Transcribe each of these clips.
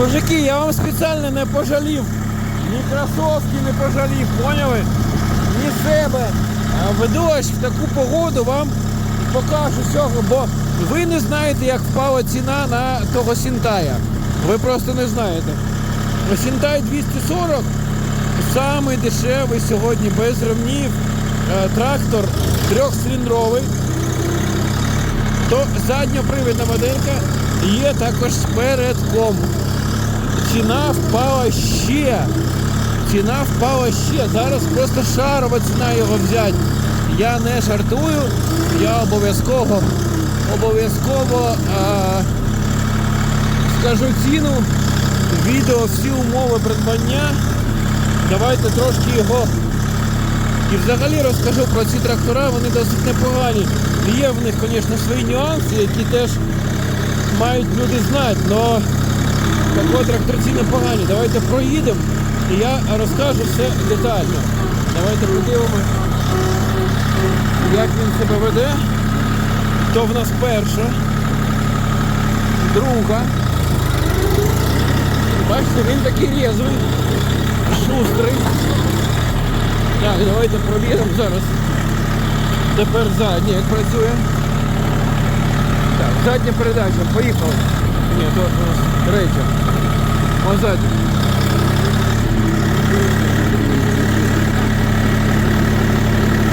Мужики, я вам спеціально не пожалів. Ні кросовки не пожалів, поняли? Ні себе. В дощ в таку погоду вам покажу всього, бо ви не знаєте, як впала ціна на того Сінтая. Ви просто не знаєте. Сінтай 240 самий дешевий сьогодні без ремнів. е, Трактор трьохциліндровий. То задньопривідна моделька є також з передком. Ціна впала ще. Ціна впала ще. Зараз просто шарова ціна його взяти. Я не жартую, я обов'язково обов'язково скажу ціну, відео, всі умови придбання. Давайте трошки його і взагалі розкажу про ці трактора, вони досить непогані. Є в них, звісно, свої нюанси, які теж мають люди знати, але так от тракторці непогані. Давайте проїдемо і я розкажу все детально. Давайте подивимось, як він себе веде. То в нас перша, друга. Бачите, він такий різвий, шустрий. Так, давайте провіримо зараз. Тепер задня як працює. Так, задня передача, поїхали. Ні, то у нас третя. Позаді.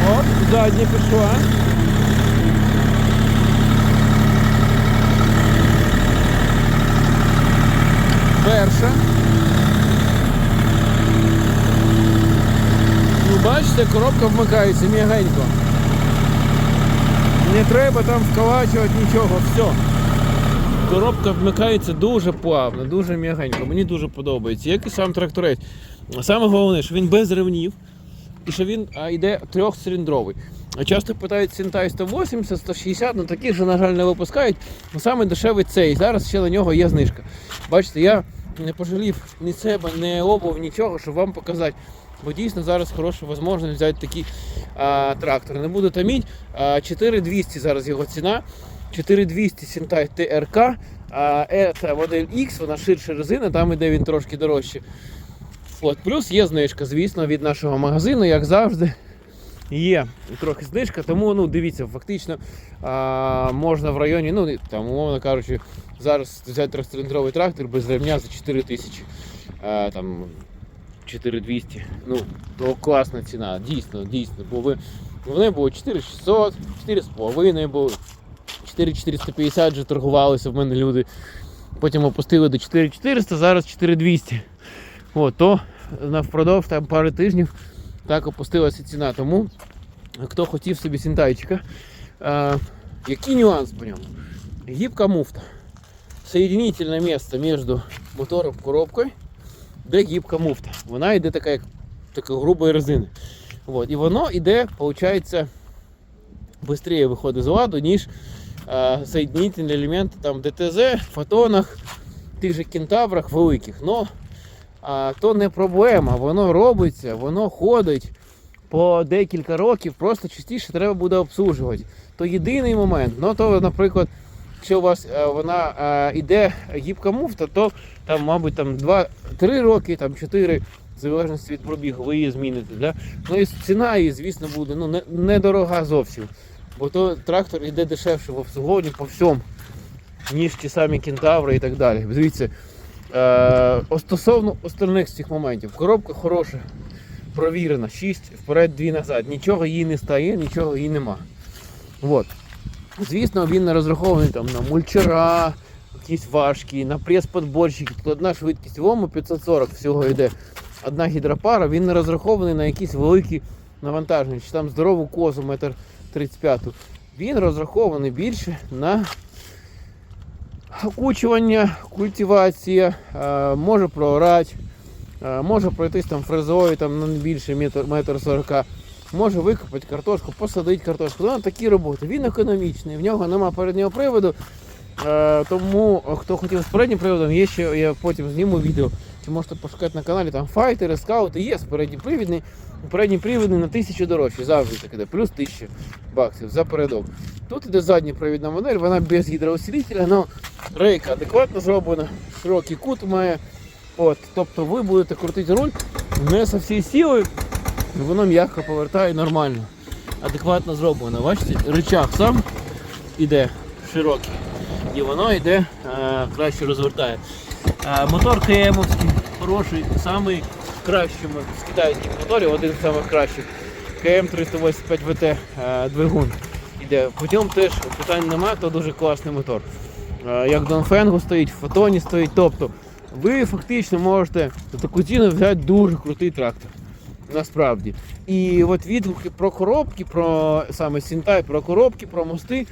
Оп, задня пішла. Перша. Ну, бачите, коробка вмикається м'ягенько. Не треба там вколачувати нічого, все. Коробка вмикається дуже плавно, дуже м'ягенько. Мені дуже подобається. Як і сам тракторець. Саме головне, що він без ревнів і що він а, йде трьохциліндровий. Часто питають Сінтай 180, 160, ну таких же, на жаль, не випускають. Ну, Саме дешевий цей. Зараз ще на нього є знижка. Бачите, я не пожалів ні себе, ні обув, нічого, щоб вам показати. Бо дійсно зараз хороша можливість взяти такий а, трактор. Не буду таміть. А, 4200 зараз його ціна. 4200 Сінтай ТРК. А, це модель X, вона ширша резина, там іде він трошки дорожче. От, плюс є знижка, звісно, від нашого магазину, як завжди. Є трохи знижка, тому ну дивіться, фактично а, можна в районі, ну там, умовно кажучи, зараз взяти трьохциліндровий трактор без ремня за 4 тисячі. А, там 4200. Ну, то класна ціна, дійсно, дійсно. Бо ви, вони було 4600, 4,5 було, 4450 вже торгувалися в мене люди. Потім опустили до 4400, зараз 4200. От, то на впродовж там пари тижнів так опустилася ціна. Тому хто хотів собі сінтайчика, а, який нюанс по ньому? Гибка муфта. Соединительное место между мотором і коробкою, де гибка муфта. Вона йде така, як така грубої резини. От. І воно йде, виходить, швидше виходить з ладу, ніж а, соединительні елементи там ДТЗ, фотонах, тих же кентаврах великих. Но а, то не проблема, воно робиться, воно ходить по декілька років, просто частіше треба буде обслужувати. То єдиний момент, ну то, наприклад, якщо у вас е, вона е, іде гібка муфта, то там, мабуть, там 2-3 роки, там 4, в залежності від пробігу, ви її зміните. Да? Ну і ціна її, звісно, буде ну, не- недорога зовсім. Бо то трактор йде дешевше в обслуговуванні по всьому, ніж ті самі кентаври і так далі. Дивіться, е, стосовно остальних з цих моментів, коробка хороша, провірена, 6 вперед, 2 назад. Нічого їй не стає, нічого їй нема. От. Звісно, він не розрахований там на мульчера, якісь важкі, на прес-подборщики. Тут одна швидкість вому 540 всього йде. Одна гідропара, він не розрахований на якісь великі навантаження, чи там здорову козу, метр 35. Він розрахований більше на окучування, культивація, е, може проорати, е, може пройтись там фрезою там, на не більше метр, метр 40 може викопати картошку, посадити картошку. Ну, такі роботи. Він економічний, в нього нема переднього приводу. Е, тому хто хотів з переднім приводом, є ще я потім зніму відео. Чи можете пошукати на каналі, там файтери, скаути є передній привідний. Привідний на тисячу дорожче, завжди так іде, плюс 1000 баксів за передок. Тут іде задня провідна модель, вона без гідроусилителя, але рейка адекватно зроблена, широкий кут має. От, тобто ви будете крутити руль не со всією силою, воно м'яко повертає нормально. Адекватно зроблено. Бачите, рычаг сам іде широкий. І воно йде е, краще розвертає. Мотор КМовський, хороший, самий кращий з китайських моторів, один з самих кращих. КМ 385 ВТ е, двигун іде. Потім теж питань немає, то дуже класний мотор. Е, як Донфенгу стоїть, в фотоні стоїть. Тобто ви фактично можете за таку ціну взяти дуже крутий трактор. Насправді. І от відгуки про коробки, про саме Сінтай, про коробки, про мости,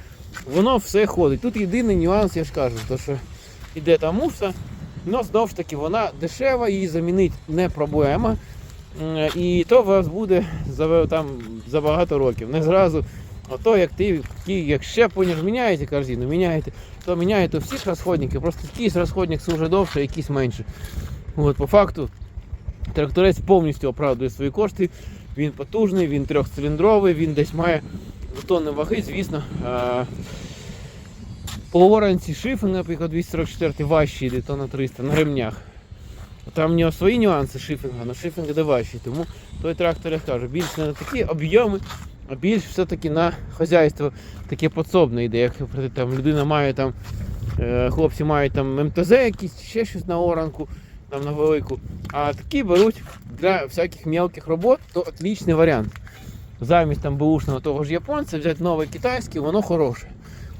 воно все ходить. Тут єдиний нюанс, я ж кажу, то що іде та муфта, але знову ж таки вона дешева, її замінити не проблема. І то у вас буде за, там, за багато років. Не зразу. Ото як ти, як щеплення ж міняєте корзину, міняєте, то міняєте всі ж розходники, просто якийсь розходник служить довше, якийсь менше. От, по факту, тракторець повністю оправдує свої кошти. Він потужний, він трьохциліндровий, він десь має тонни ваги, звісно. По оранці шифінг, наприклад, 244 важчий йде тонна 300 на ремнях. Там в нього свої нюанси шифінга, але шифінг іде важчий. Тому той трактор, я кажу, більш не на такі об'єми, а більш все-таки на хазяйство таке подсобне йде. Як там людина має там, е, хлопці мають там МТЗ якісь, ще щось на оранку, там на велику. А такі беруть для всяких мелких робот, то отличний варіант. Замість там бушного того ж японця взяти нове китайське, воно хороше.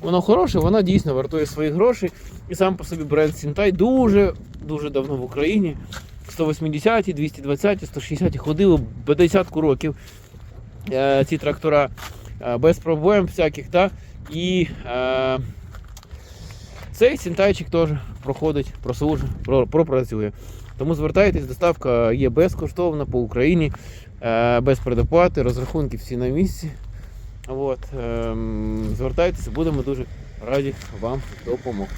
Воно хороше, воно дійсно вартує свої гроші. І сам по собі бренд Сінтай дуже дуже давно в Україні. 180, 220, 160 ходили по десятку років е, ці трактора е, без проблем всяких. Та? І е, цей Сінтайчик теж проходить, прослужить, пропрацює. Тому звертайтесь, доставка є безкоштовна по Україні, е, без предоплати, розрахунки всі на місці. От, ем, звертайтеся, будемо дуже раді вам допомогти.